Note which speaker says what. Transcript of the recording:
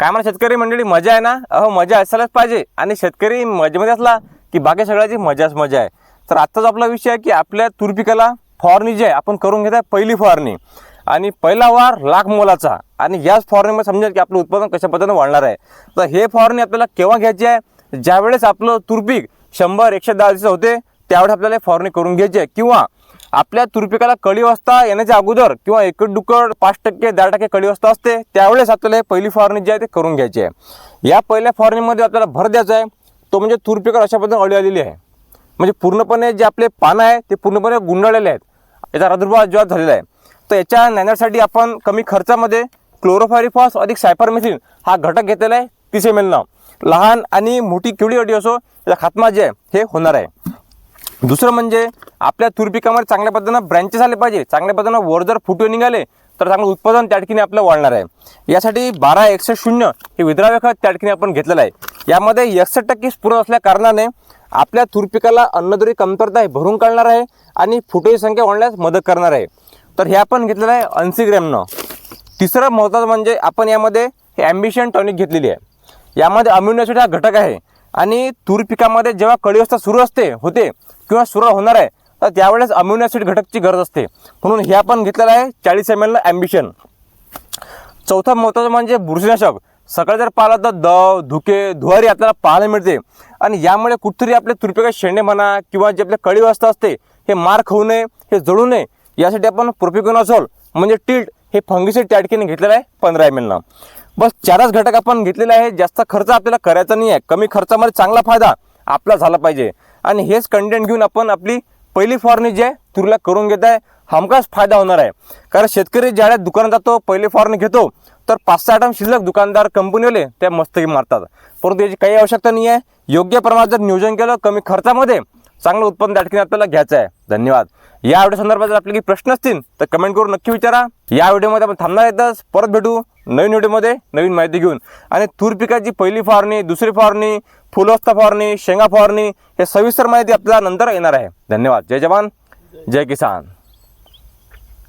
Speaker 1: काय म्हणा शेतकरी मंडळी मजा आहे ना? अहो मजा असायलाच पाहिजे. आणि शेतकरी मजेमध्ये असला की बाकी सगळ्याची मजाच मजा आहे. तर आत्ताच आपला विषय आहे की आपल्या तूर पिकाला फवारणी जी आहे आपण करून घेत आहे पहिली फवारणी. आणि पहिला वार लाख मोलाचा. आणि याच फवारणीमध्ये समजा की आपलं उत्पादन कशा पद्धतीने वाढणार आहे. तर हे फवारणी आपल्याला केव्हा घ्यायची आहे? ज्यावेळेस आपलं तूर पीक शंभर एकशे दहा दिवस होते त्यावेळेस आपल्याला फवारणी करून घ्यायची आहे. किंवा आपल्या तुरपिकाला कळी अवस्था येण्याच्या अगोदर किंवा एकड दुकड पाच टक्के दहा टक्के कळी अवस्था असते त्यावेळेस आपल्याला हे पहिली फवारणी जी आहे ते करून घ्यायची आहे. या पहिल्या फवारणीमध्ये आपल्याला भर द्यायचा आहे. तो म्हणजे तुरपिकावर अशा पद्धतीने अळी आलेली आहे. म्हणजे पूर्णपणे जे आपले पानं आहे ते पूर्णपणे गुंडाळलेले आहेत. याचा प्रादुर्भाव अजिबात झालेला आहे. तर याच्या नॅनरसाठी आपण कमी खर्चामध्ये क्लोरोफायरिफॉस अधिक सायपरमेथिन हा घटक घेतलेला आहे. तीस एम एलनं लहान आणि मोठी किवडी अटी असो याचा खात्मा जे आहे हे होणार आहे. दुसरं म्हणजे आपल्या तूर पिकामध्ये चांगल्या पद्धतीनं ब्रँचेस आले पाहिजे. चांगल्या पद्धतीनं वर जर फुटवे निघाले तर चांगलं उत्पादन त्या ठिकाणी आपलं वाढणार आहे. यासाठी बारा एकसष्ट शून्य हे विद्राव्य खत त्या ठिकाणी आपण घेतलेलं आहे. यामध्ये एकसष्ट टक्के स्फुरत असल्या कारणाने आपल्या तूर पिकाला अन्नद्रव्य कमतरता आहे भरून काढणार आहे आणि फुटोची संख्या वाढण्यास मदत करणार आहे. तर हे आपण घेतलेलं आहे ऐंशी ग्रॅमनं तिसरं महत्त्वाचं म्हणजे आपण यामध्ये हे ॲम्बिशन टॉनिक घेतलेली आहे. यामध्ये अम्युनिसिटी हा घटक आहे. आणि तूर पिकामध्ये जेव्हा कळी अवस्था सुरू असते होते किंवा सुरू होणार आहे तर त्यावेळेस अम्युनो ॲसिड घटकची गरज असते. म्हणून हे आपण घेतलेलं आहे चाळीस एम एल ॲम्बिशन चौथा महत्त्वाचं म्हणजे बुरशीनाशक. सकाळी जर पाहिलं तर दव धुके धुवारी आपल्याला पाहायला मिळते. आणि यामुळे कुठतरी आपल्या तुरपिका शेंडे म्हणा किंवा जे आपल्या कळी अवस्था असते हे मार खाऊ नये हे जळू नये यासाठी आपण प्रोपिकोनाझोल म्हणजे टिल्ट हे फंगिसाईड त्या ठिकाणी घेतलेलं आहे पंधरा एम एलनं बस चारच घटक आपण घेतलेले आहे जास्त खर्च आपल्याला करायचा नाही आहे. कमी खर्चामध्ये चांगला फायदा आपला झाला पाहिजे. आणि हेच कंटेंट घेऊन आपण आपली पहिली फवारणी जी आहे तुरीला करून घेत आहे. हमखास फायदा होणार आहे. कारण शेतकरी ज्यावेळेस दुकानात जातो पहिली फवारणी घेतो तर पाच सहा आयटम शिल्लक दुकानदार कंपनीवाले त्या मस्तकी मारतात. परंतु याची काही आवश्यकता नाही आहे. योग्य प्रमाणात जर नियोजन केलं कमी खर्चामध्ये चांगलं उत्पन्न त्या ठिकाणी आपल्याला घ्यायचं आहे. धन्यवाद. या व्हिडिओ संदर्भात जर आपले काही प्रश्न असतील तर कमेंट करून नक्की विचारा. या व्हिडिओमध्ये आपण थांबणार येतच परत भेटू नवीन व्हिडिओमध्ये नवीन माहिती घेऊन. आणि तूर पिकाची पहिली फवारणी दुसरी फवारणी फुलवस्था फवारणी शेंगा फवारणी हे सविस्तर माहिती आपल्याला नंतर येणार आहे. धन्यवाद. जय जवान. जय किसान.